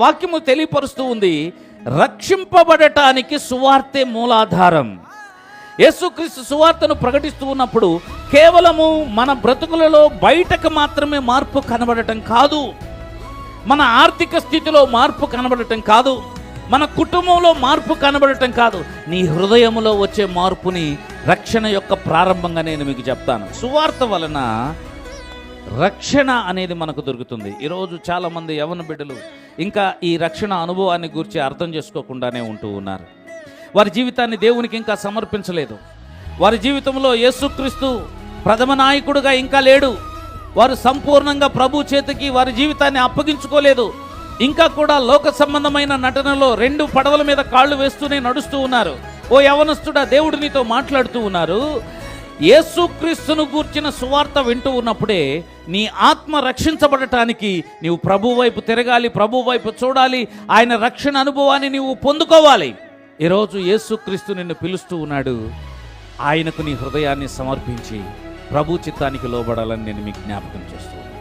వాక్యము తెలియపరుస్తూ ఉంది రక్షింపబడటానికి సువార్తే మూలాధారం. యేసుక్రీస్తు సువార్తను ప్రకటిస్తూ ఉన్నప్పుడు కేవలము మన బ్రతుకులలో బయటకు మాత్రమే మార్పు కనబడటం కాదు మన ఆర్థిక స్థితిలో మార్పు కనబడటం కాదు మన కుటుంబంలో మార్పు కనబడటం కాదు. నీ హృదయంలో వచ్చే మార్పుని రక్షణ యొక్క ప్రారంభంగా నేను మీకు చెప్తాను. సువార్త వలన రక్షణ అనేది మనకు దొరుకుతుంది. ఈరోజు చాలామంది యవన బిడ్డలు ఇంకా ఈ రక్షణ అనుభవాన్ని గురించి అర్థం చేసుకోకుండానే ఉంటూ ఉన్నారు. వారి జీవితాన్ని దేవునికి ఇంకా సమర్పించలేదు. వారి జీవితంలో యేసుక్రీస్తు ప్రథమ నాయకుడుగా ఇంకా లేడు. వారు సంపూర్ణంగా ప్రభు చేతికి వారి జీవితాన్ని అప్పగించుకోలేదు. ఇంకా కూడా లోక సంబంధమైన నటనలో రెండు పడవల మీద కాళ్ళు వేస్తూనే నడుస్తూ ఉన్నారు. ఓ యవనస్తుడా దేవుడు నీతో మాట్లాడుతూ ఉన్నారు. యేసుక్రీస్తును గూర్చిన సువార్త వింటూ ఉన్నప్పుడే నీ ఆత్మ రక్షించబడటానికి నీవు ప్రభు వైపు తిరగాలి ప్రభు వైపు చూడాలి. ఆయన రక్షణ అనుభవాన్ని నీవు పొందుకోవాలి. ఈరోజు యేసుక్రీస్తు నిన్ను పిలుస్తూ ఉన్నాడు. ఆయనకు నీ హృదయాన్ని సమర్పించి ప్రభు చిత్తానికి లోబడాలని నేను మీకు జ్ఞాపకం చేస్తున్నాను